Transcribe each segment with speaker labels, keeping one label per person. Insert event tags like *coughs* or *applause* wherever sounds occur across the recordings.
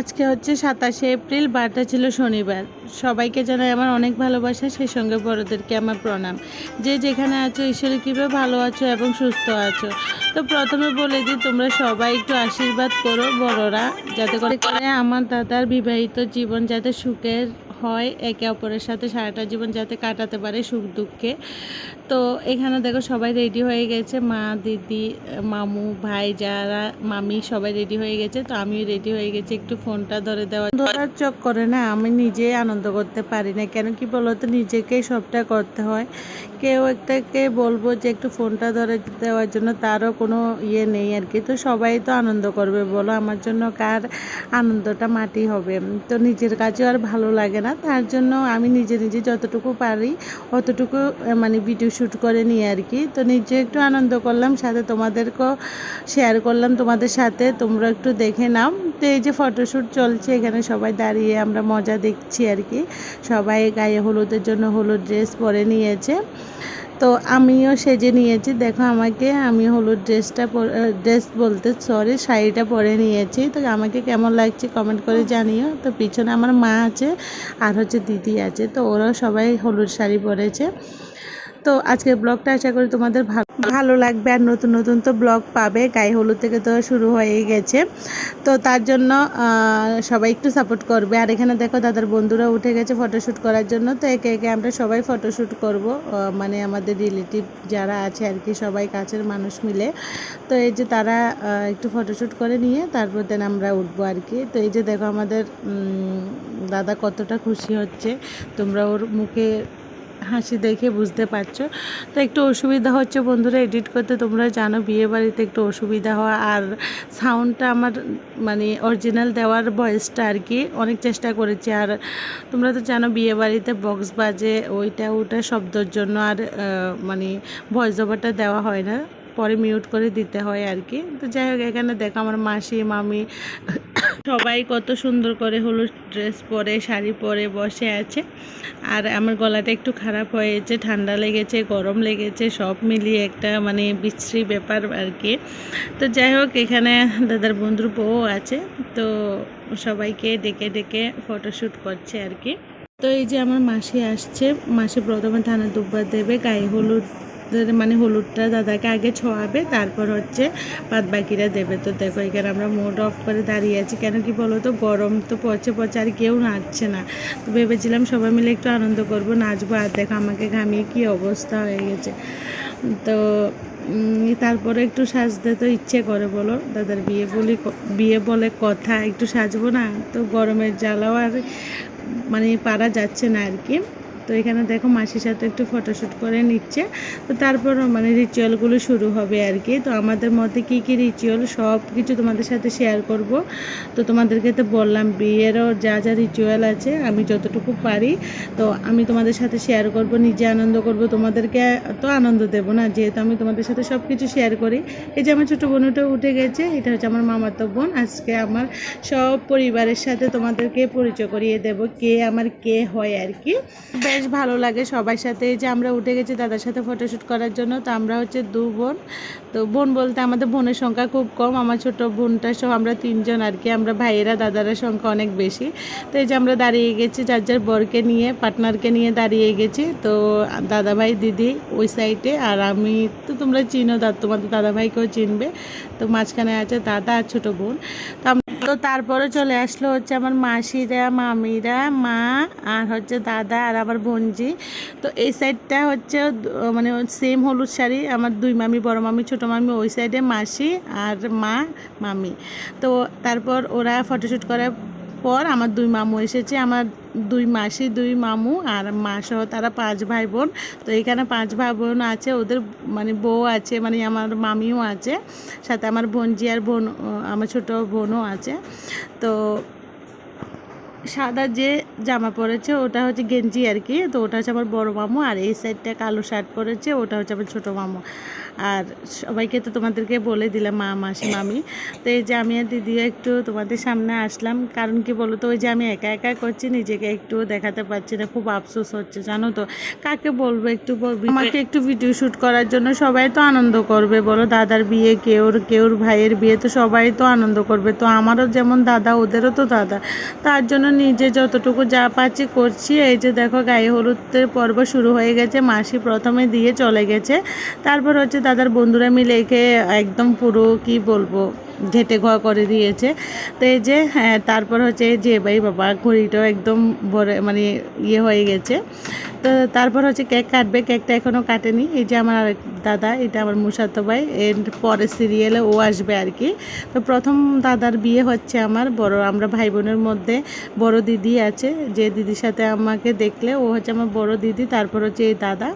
Speaker 1: আজকে হচ্ছে সাতাশে এপ্রিল, বারটা ছিল শনিবার। সবাইকে জানাই আমার অনেক ভালোবাসা, সেই সঙ্গে বড়দেরকে আমার প্রণাম। যে যেখানে আছো, ঈশ্বরে কীভাবে ভালো আছো এবং সুস্থ আছো। তো প্রথমে বলে দিই, তোমরা সবাই একটু আশীর্বাদ করো বড়রা, যাতে করে আমার দাদার বিবাহিত জীবন যাতে সুখের হয় একে অপরের সাথে সারাটা জীবন যাতে কাটাতে পারে সুখ দুঃখে। তো এখানে দেখো সবাই রেডি হয়ে গেছে, মা, দিদি, মামু, ভাই, যারা, মামি সবাই রেডি হয়ে গেছে। তো আমিও রেডি হয়ে গেছি, একটু ফোনটা ধরে দেওয়া ধরার চক করে না, আমি নিজে আনন্দ করতে পারি না। কেন কি বলো তো নিজেকেই সবটা করতে হয়। কেউ একটাকে বলব যে একটু ফোনটা ধরে দেওয়ার জন্য তারও কোনো ইয়ে নেই আর কি। তো সবাই তো আনন্দ করবে, বলো। আমার জন্য কার আনন্দটা মাটি হবে? তো নিজের কাছেও আর ভালো লাগে না। তার জন্য আমি নিজে নিজে যতটুকু পারি অতটুকু মানে ভিডিও শ্যুট করে নিই আর কি। তো নিজে একটু আনন্দ করলাম, সাথে তোমাদেরকেও শেয়ার করলাম, তোমাদের সাথে। তোমরা একটু দেখে নাও। তো এই যে ফটোশ্যুট চলছে, এখানে সবাই দাঁড়িয়ে আমরা মজা দেখছি আর কি। সবাই গায়ে হলুদের জন্য হলুদ ড্রেস পরে নিয়েছে। তো আমিও সেজে নিয়েছি। দেখো আমাকে, আমি হলুদ ড্রেসটা ড্রেস বলতে সরি শাড়িটা পরে নিয়েছি। তো আমাকে কেমন লাগছে কমেন্ট করে জানিও। তো পিছনে আমার মা আছে আর হচ্ছে দিদি আছে। তো ওরাও সবাই হলুদ শাড়ি পরেছে। তো আজকের ব্লগটা আশা করি তোমাদের ভালো লাগবে আর নতুন নতুন তো ব্লগ পাবে। গায়ে হলুদ থেকে তো শুরু হয়েই গেছে। তো তার জন্য সবাই একটু সাপোর্ট করবে। আর এখানে দেখো দাদার বন্ধুরা উঠে গেছে ফটোশ্যুট করার জন্য। তো একে একে আমরা সবাই ফটোশ্যুট করব। মানে আমাদের রিলেটিভ যারা আছে আর কি, সবাই কাছের মানুষ মিলে। তো এই যে তারা একটু ফটোশ্যুট করে নিয়ে তারপর দেন আমরা উঠবো আর কি। তো এই যে দেখো আমাদের দাদা কতটা খুশি হচ্ছে। তোমরা ওর মুখে হাসি দেখে বুঝতে পারছ। তো একটু অসুবিধা হচ্ছে বন্ধুরা এডিট করতে তোমরা জানো, বিয়ে বাড়িতে একটু অসুবিধা হওয়া আর সাউন্ডটা আমার মানে অরিজিনাল দেওয়ার ভয়েসটা আর কি, অনেক চেষ্টা করেছি। আর তোমরা তো জানো, বিয়ে বাড়িতে বক্স বাজে ওইটা ওটা শব্দর জন্য আর মানে ভয়েস ওভারটা দেওয়া হয় না। পরে মিউট করে দিতে হয় আর কি তো যাই হোক, এখানে দেখো আমার মাসি, মামি *coughs* সবাই কত সুন্দর করে হলুদ ড্রেস পরে, শাড়ি পরে বসে আছে। আর আমার গলাটা একটু খারাপ হয়েছে, ঠান্ডা লেগেছে, গরম লেগেছে, সব মিলিয়ে একটা মানে বিশ্রী ব্যাপার আর কি তো যাই হোক, এখানে দাদার বন্ধুর বউ আছে, তো সবাইকে ডেকে ডেকে ফটোশ্যুট করছে আর কি তো এই যে আমার মাসি আসছে, মাসি প্রথমে থানা দুব্বা দেবে, গায়ে হলুদ মানে হলুদটা দাদাকে আগে ছোঁয়াবে, তারপর হচ্ছে বাদ বাকিরা দেবে। তো দেখো, এখানে আমরা মোড অফ করে দাঁড়িয়ে আছি। কেন কি বলো তো, গরম তো পচে পচে আর কেউ নাচছে না। তো ভেবেছিলাম সবাই মিলে একটু আনন্দ করব, নাচবো। আর দেখো, আমাকে ঘামিয়ে কি অবস্থা হয়ে গেছে। তো তারপরে একটু সাজতে তো ইচ্ছে করে বলো। দাদার বিয়ে বলি বিয়ে বলে কথা, একটু সাজবো না? তো গরমের জ্বালাও আর মানে পারা যাচ্ছে না আর কি। তো এখানে দেখো মাসির সাথে একটু ফটোশ্যুট করে নিচ্ছে। তো তারপর মানে রিচুয়ালগুলো শুরু হবে আর কি। তো আমাদের মধ্যে কি কি রিচুয়াল সব কিছু তোমাদের সাথে শেয়ার করব। তো তোমাদেরকে তো বললাম, বিয়েরও যা যা রিচুয়াল আছে, আমি যতটুকু পারি, তো আমি তোমাদের সাথে শেয়ার করব, নিজে আনন্দ করব। তোমাদেরকে তো আনন্দ দেব না, যেহেতু আমি তোমাদের সাথে সব কিছু শেয়ার করি। এই যে আমার ছোটো বোনটা উঠে গেছে, এটা হচ্ছে আমার মামাতো বোন। আজকে আমার সব পরিবারের সাথে তোমাদেরকে পরিচয় করিয়ে দেব, কে আমার কে হয় আর কি। বেশ ভালো লাগে সবার সাথে। যে আমরা উঠে গেছি দাদার সাথে ফটোশ্যুট করার জন্য, তো আমরা হচ্ছে দু বোন। তো বোন বলতে আমাদের বোনের সংখ্যা খুব কম, আমার ছোট বোনটা সহ আমরা তিনজন আর কি, আমরা ভাইয়েরা দাদারা সংখ্যা অনেক বেশি। তো এই যে আমরা দাঁড়িয়ে গেছি যার যার বরকে নিয়ে পার্টনারকে নিয়ে দাঁড়িয়ে গেছি। তো দাদা ভাই দিদি ওই সাইডে আর আমি তো তোমরা চিনো তোমাদের দাদা ভাইকেও চিনবে। তো মাঝখানে আছে দাদা আর ছোটো বোন। তো তো তারপরে চলে আসলো হচ্ছে আমার মাসিরা, মামিরা, মা আর হচ্ছে দাদা আর আমার বোনজি। তো এই সাইডটা হচ্ছে মানে সেম হলুদ শাড়ি, আমার দুই মামি, বড় মামি, ছোটো মামি, ওই সাইডে মাসি আর মা, মামি। তো তারপর ওরা ফটোশ্যুট করার পর আমার দুই মামু এসেছে, আমার দুই মাসি, দুই মামু আর মা সহ তারা পাঁচ ভাই বোন তো এখানে পাঁচ ভাই বোন আছে, ওদের মানে বউ আছে মানে আমার মামিও আছে, সাথে আমার বোনজি আর বোন আমার ছোটো বোনও আছে। তো সাদা যে জামা পরেছে, ওটা হচ্ছে গেঞ্জি আর কি। তো ওটা হচ্ছে আমার বড় মামু, আর এই সাইডটা কালো শার্ট পরেছে, ওটা হচ্ছে আমার ছোটো মামু। আর সবাইকে তো তোমাদেরকে বলে দিলাম, মা, মাসি, মামি। তো এই যে আমি আর দিদিও একটু তোমাদের সামনে আসলাম, কারণ কি বলো তো ওই যে আমি একা একা করছি, নিজেকে একটু দেখাতে পারছি না, খুব আফসোস হচ্ছে, জানো তো। কাকে বলব একটু বলবি? আমাকে একটু ভিডিও শ্যুট করার জন্য সবাই তো আনন্দ করবে, বলো দাদার বিয়ে, কেউর কেউর ভাইয়ের বিয়ে, তো সবাই তো আনন্দ করবে। তো আমারও যেমন দাদা, ওদেরও তো দাদা। তার জন্য নিজে যতটুকু যা পাচ্ছি করছি। এই যে দেখো গায়ে হলুদের পর্ব শুরু হয়ে গেছে। মাসি প্রথমে দিয়ে চলে গেছে। তারপর হচ্ছে দাদার বন্ধুরা মিলে একে একদম পুরো কি বলব? ঘেটে ঘ করে দিয়েছে। তো এই যে হ্যাঁ তারপর হচ্ছে এই যে ভাই বাবা ঘড়িটাও একদম বড় মানে ইয়ে হয়ে গেছে। তো তারপর হচ্ছে কেক কাটবে কেকটা এখনও কাটেনি। এই যে আমার আরেক দাদা এটা আমার মুসাতো ভাই এর পরে সিরিয়ালে ও আসবে আর কি। তো প্রথম দাদার বিয়ে হচ্ছে আমার বড় আমরা ভাই বোনের মধ্যে বড় দিদি আছে। যে দিদির সাথে আমাকে দেখলে ও হচ্ছে আমার বড় দিদি তারপর হচ্ছে এই দাদা।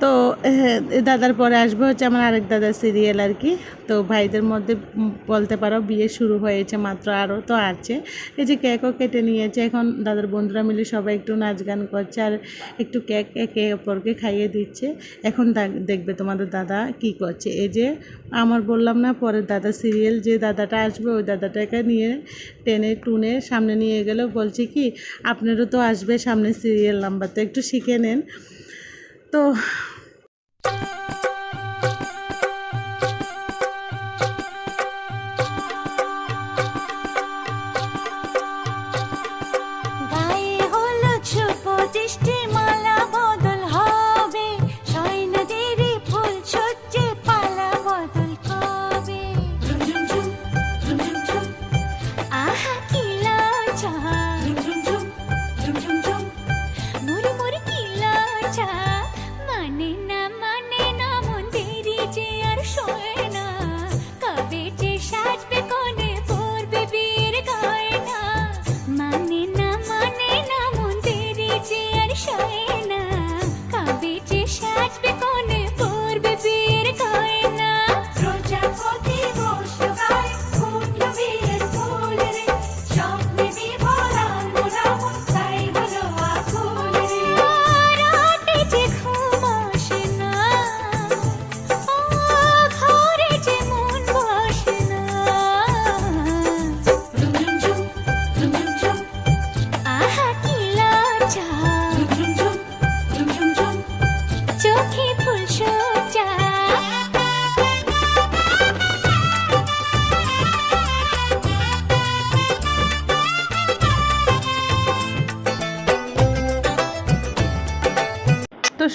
Speaker 1: তো হ্যাঁ, দাদার পরে আসবে হচ্ছে আমার আরেক দাদার সিরিয়াল আর কি। তো ভাইদের মধ্যে বলতে পারো বিয়ে শুরু হয়েছে মাত্র আরও তো আছে। এই যে কেকও কেটে নিয়েছে, এখন দাদার বন্ধুরা মিলে সবাই একটু নাচ গান করছে আর একটু কেক একে অপরকে খাইয়ে দিচ্ছে। এখন দেখবে তোমাদের দাদা কি করছে। এই যে আমার বললাম না, পরের দাদা সিরিয়াল যে দাদাটা আসবে, ওই দাদাটাকে নিয়ে টেনে টুনে সামনে নিয়ে গেল। বলছে কি, আপনারও তো আসবে সামনে সিরিয়াল নাম্বার, তো একটু শিখে নেন। তো
Speaker 2: যে আর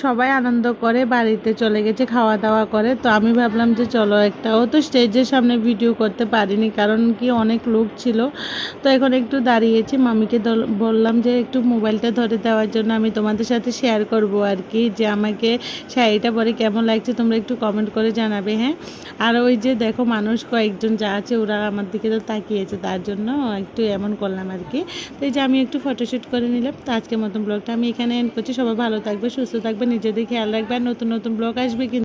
Speaker 1: সবাই আনন্দ করে, বাড়িতে চলে গেছে খাওয়া দাওয়া করে। তো আমি ভাবলাম যে চলো একটা, ও তো স্টেজের সামনে ভিডিও করতে পারিনি, কারণ কি অনেক লোক ছিল। তো এখন একটু দাঁড়িয়েছি, মামিকে বললাম যে একটু মোবাইলটা ধরে দেওয়ার জন্য আমি তোমাদের সাথে শেয়ার করব আর কি, যে আমাকে শাড়িটা পরে কেমন লাগছে তোমরা একটু কমেন্ট করে জানাবে হ্যাঁ? আর ওই যে দেখো মানুষ কয়েকজন যা আছে, ওরা আমার দিকে তো তাকিয়েছে, তার জন্য একটু এমন করলাম আর কি। তো এই যে আমি একটু ফটোশ্যুট করে নিলাম, তো আজকের মতন ব্লগটা আমি এখানে এন্ড করছি। সবাই ভালো থাকবে, সুস্থ থাকবে নিজেদের খেয়াল রাখবেন নতুন নতুন ব্লগ আসবে কিন্তু